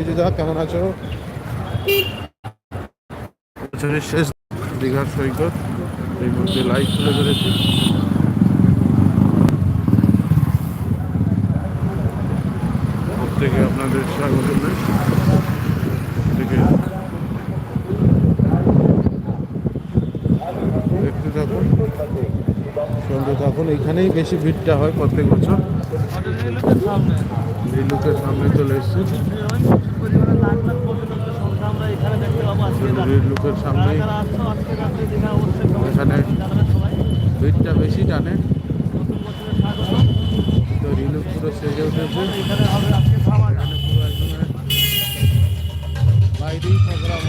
বিজুদা কেমন আছো? বছরের শেষ দীঘার সৈকত। এই মুহূর্তে লাইভ তুলে ধরেছি। প্রত্যেকে আপনাদের স্বাগত। প্রত্যেকে দেখতে থাকুন সঙ্গে থাকুন। এখানেই বেশি ভিড়টা হয় প্রত্যেক বছর। এই লোকের সামনে চলে এসেছে। এই লোকের সামনে এখানে ভিড়টা বেশি টানে। তো রিলুক পুরো সেজে উঠেছে। এখানে পুরো একদম বাইরেই প্রোগ্রাম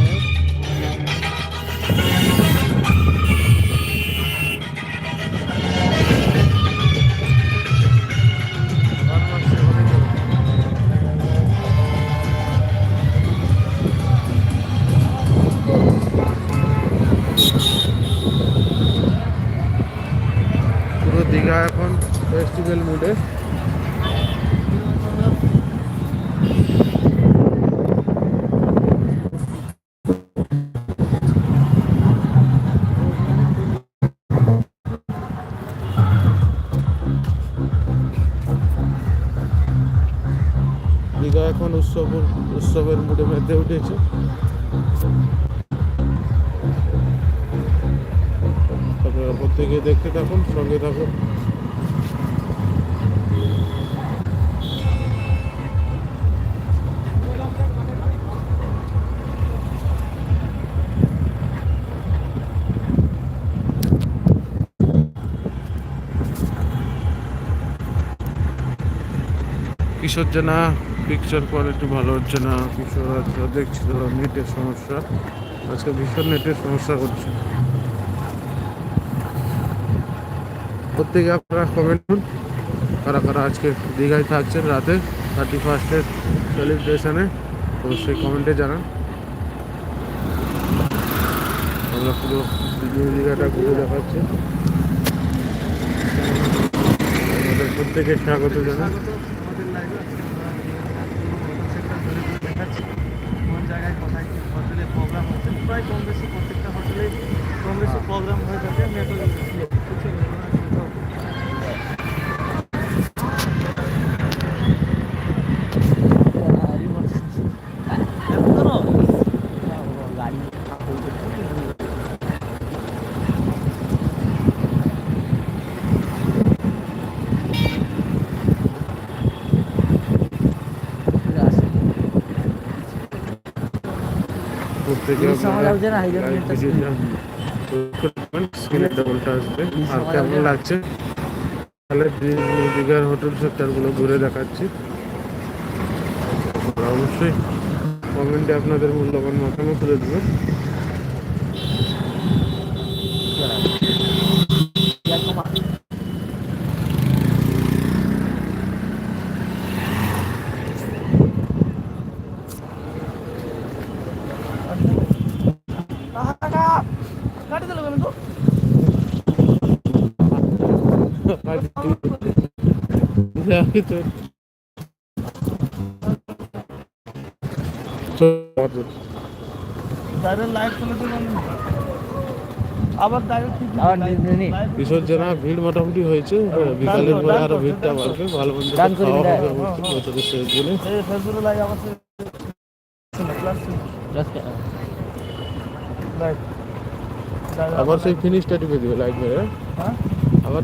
ফেস্টিভ্যাল মুডে দীঘা এখন উৎসব উৎসবের মুডে মেতে উঠেছে। আপনারা প্রত্যেকে দেখতে থাকুন, সঙ্গে থাকুন। কিশোর জানা পিকচার কোয়ালিটি ভালো হচ্ছে না, কিশোর দেখছি তো, নেটের সমস্যা। আজকে ভীষণ নেটের সমস্যা হচ্ছে। প্রত্যেকে আপনারা কমেন্ট করুন, কারা কারা আজকে দীঘায় থাকছেন রাতে থার্টি ফার্স্টের সেলিব্রেশনে অবশ্যই কমেন্টে জানান। আমরা পুরো দীঘাটা ঘুরে দেখাচ্ছি। আমাদের প্রত্যেকে স্বাগত জানান কোন জায়গায় কোথায় কি হোটেলে প্রোগ্রাম হচ্ছে প্রায় কম বেশি প্রত্যেকটা হোটেলে কম বেশি প্রোগ্রাম হয়ে থাকে নেটওয়ার্ক প্রত্যেকে আসবে। আর কেমন লাগছে? তাহলে দীঘার হোটেল সেক্টরগুলো ঘুরে দেখাচ্ছি। অবশ্যই কমেন্টে আপনাদের মূল্যবান মতামত তুলে দেবেন কাটি দিল কেন তো ডাইরেক্ট লাইভ চলে দিল আবার ডাইরেক্ট আবার নিয়ে নি। বিসর্জনা ভিড় মোটামুটি হয়েছে হ্যাঁ, বিকালের পরে আরও ভিড়টা বাড়বে ভালো মন্দ খাওয়া হবে অবশ্যই শেষ দিনে এই ফেসবুকে লাইভ আবার ক্লাস লাইভ আবার সেই ফিনিশটা টিপে দিবে লাইট মেরে। হ্যাঁ? আবার